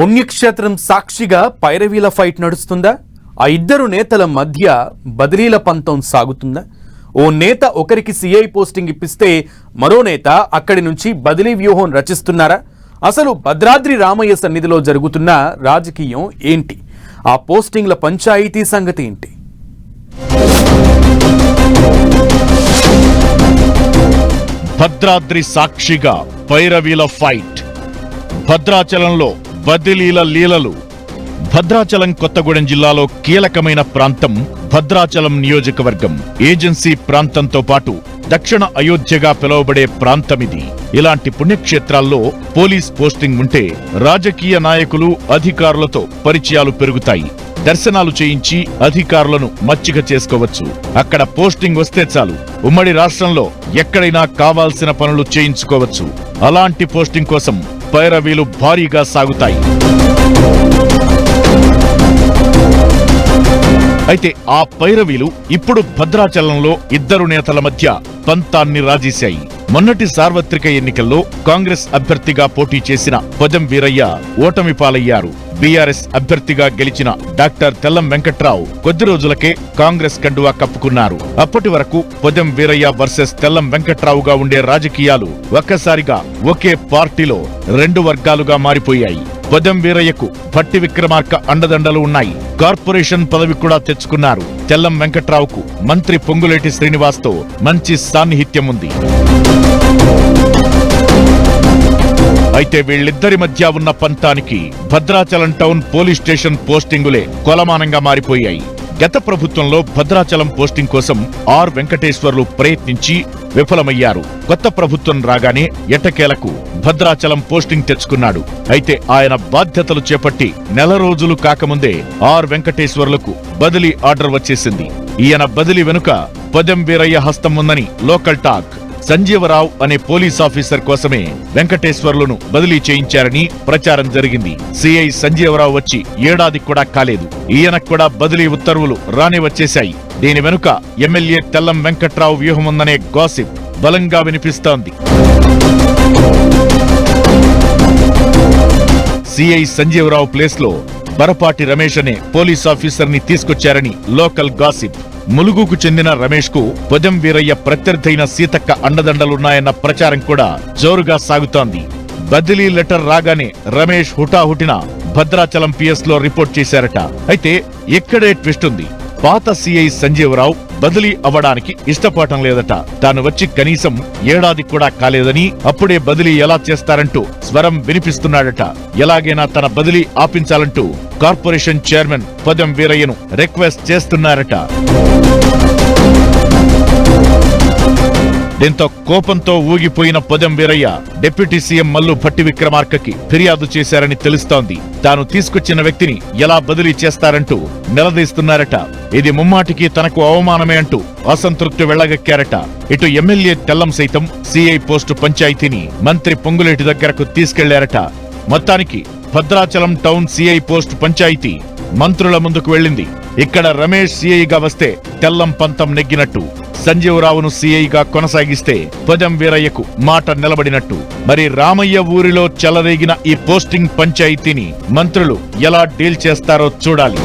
పుణ్యక్షేత్రం సాక్షిగా పైరవీల ఫైట్ నడుస్తుందా? ఆ ఇద్దరు నేతల మధ్య బదిలీల పంతం సాగుతుందా? ఓ నేత ఒకరికి సిఐ పోస్టింగ్ ఇప్పిస్తే మరో నేత అక్కడి నుంచి బదిలీ వ్యూహం రచిస్తున్నారా? అసలు భద్రాద్రి రామయ్య సన్నిధిలో జరుగుతున్న రాజకీయం ఏంటి? ఆ పోస్టింగ్ల పంచాయతీ సంగతి ఏంటి? భద్రాద్రి సాక్షిగా పైరవీల ఫైట్. భద్రాచలంలో బదిలీల లీలలు. భద్రాచలం కొత్తగూడెం జిల్లాలో కీలకమైన ప్రాంతం భద్రాచలం నియోజకవర్గం. ఏజెన్సీ ప్రాంతంతో పాటు దక్షిణ అయోధ్యగా పిలువబడే ప్రాంతమిది ఇలాంటి పుణ్యక్షేత్రాల్లో పోలీస్ పోస్టింగ్ ఉంటే రాజకీయ నాయకులు అధికారులతో పరిచయాలు పెరుగుతాయి. దర్శనాలు చేయించి అధికారులను మచ్చిక చేసుకోవచ్చు. అక్కడ పోస్టింగ్ వస్తే చాలు. ఉమ్మడి రాష్ట్రంలో ఎక్కడైనా కావాల్సిన పనులు చేయించుకోవచ్చు. అలాంటి పోస్టింగ్ కోసం పైరవీలు భారీగా సాగుతాయి. అయితే ఆ పైరవీలు ఇప్పుడు భద్రాచలంలో ఇద్దరు నేతల మధ్య పంతాన్ని రాజేశాయి. మొన్నటి సార్వత్రిక ఎన్నికల్లో కాంగ్రెస్ అభ్యర్థిగా పోటీ చేసిన పొదం వీరయ్య ఓటమి పాలయ్యారు. బీఆర్ఎస్ అభ్యర్థిగా గెలిచిన డాక్టర్ తెల్లం వెంకట్రావు కొద్ది రోజులకే కాంగ్రెస్ కండువా కప్పుకున్నారు. అప్పటి వరకు పొదం వీరయ్య వర్సెస్ తెల్లం వెంకట్రావుగా ఉండే రాజకీయాలు ఒక్కసారిగా ఒకే పార్టీలో రెండు వర్గాలుగా మారిపోయాయి. పొదం వీరయ్యకు భట్టి విక్రమార్క అండదండలు ఉన్నాయి. కార్పొరేషన్ పదవి కూడా తెచ్చుకున్నారు. తెల్లం వెంకట్రావుకు మంత్రి పొంగులేటి శ్రీనివాస్తో మంచి సాన్నిహిత్యం ఉంది అయితే వీళ్ళిద్దరి మధ్య ఉన్న పంతానికి భద్రాచలం టౌన్ పోలీస్ స్టేషన్ పోస్టింగులే కొలమానంగా మారిపోయాయి. గత ప్రభుత్వంలో భద్రాచలం పోస్టింగ్ కోసం ఆర్ వెంకటేశ్వర్లు ప్రయత్నించి విఫలమయ్యారు. కొత్త ప్రభుత్వం రాగానే ఎట్టకేలకు భద్రాచలం పోస్టింగ్ తెచ్చుకున్నాడు. అయితే ఆయన బాధ్యతలు చేపట్టి నెల రోజులు కాకముందే ఆర్ వెంకటేశ్వర్లకు బదిలీ ఆర్డర్ వచ్చేసింది. ఈయన బదిలీ వెనుక పదెం వీరయ్య హస్తం ఉందని లోకల్ టాక్. సంజీవరావు అనే పోలీస్ ఆఫీసర్ కోసమే వెంకటేశ్వర్లను బదిలీ చేయించారని ప్రచారం జరిగింది. సిఐ సంజీవరావు వచ్చి ఏడాది కూడా కాలేదు. ఈయనకు కూడా బదిలీ ఉత్తర్వులు రాని వచ్చేశాయి. దీని వెనుక ఎమ్మెల్యే తెల్లం వెంకట్రావు వ్యూహముందనే గాసిప్ బలంగా వినిపిస్తోంది. సిఐ సంజీవరావు ప్లేస్లో బరపాటి రమేష్ అనే పోలీస్ ఆఫీసర్ని తీసుకొచ్చారని లోకల్ గాసిప్ ములుగుకు చెందిన రమేష్కు పొదం వీరయ్య ప్రత్యర్థైన సీతక్క అండదండలున్నాయన్న ప్రచారం కూడా జోరుగా సాగుతోంది. బదిలీ లెటర్ రాగానే రమేష్ హుటాహుటిన భద్రాచలం పిఎస్లో రిపోర్ట్ చేశారట. అయితే ఇక్కడే ట్విస్ట్ ఉంది. పాత సిఐ సంజీవరావు బదిలీ అవ్వడానికి ఇష్టపడటం లేదట. తాను వచ్చి కనీసం ఏడాది కూడా కాలేదని అప్పుడే బదిలీ ఎలా చేస్తారంటూ స్వరం వినిపిస్తున్నాడట. ఎలాగైనా తన బదిలీ ఆపించాలంటూ కార్పొరేషన్ చైర్మన్ పదం వీరయ్యను రిక్వెస్ట్ చేస్తున్నారట. దీంతో కోపంతో ఊగిపోయిన పొదెం వీరయ్య డిప్యూటీ సీఎం మల్లు భట్టి విక్రమార్కకి ఫిర్యాదు చేశారని తెలుస్తోంది. తాను తీసుకొచ్చిన వ్యక్తిని ఎలా బదిలీ చేస్తారంటూ నిలదీస్తున్నారట. ఇది ముమ్మాటికి తనకు అవమానమే అంటూ అసంతృప్తి వెళ్ళగక్కారట. ఇటు ఎమ్మెల్యే తెల్లం సైతం సిఐ పోస్టు పంచాయతీని మంత్రి పొంగులేటి దగ్గరకు తీసుకెళ్ళారట. మొత్తానికి భద్రాచలం టౌన్ సిఐ పోస్ట్ పంచాయతీ మంత్రుల ముందుకు వెళ్ళింది. ఇక్కడ రమేష్ సిఐగా వస్తే తెల్లం పంతం నెగ్గినట్టు సంజీవరావును సీఐగా కొనసాగిస్తే పొదం వీరయ్యకు మాట నిలబడినట్టు. మరి రామయ్య ఊరిలో చెలరేగిన ఈ పోస్టింగ్ పంచాయతీని మంత్రులు ఎలా డీల్ చేస్తారో చూడాలి.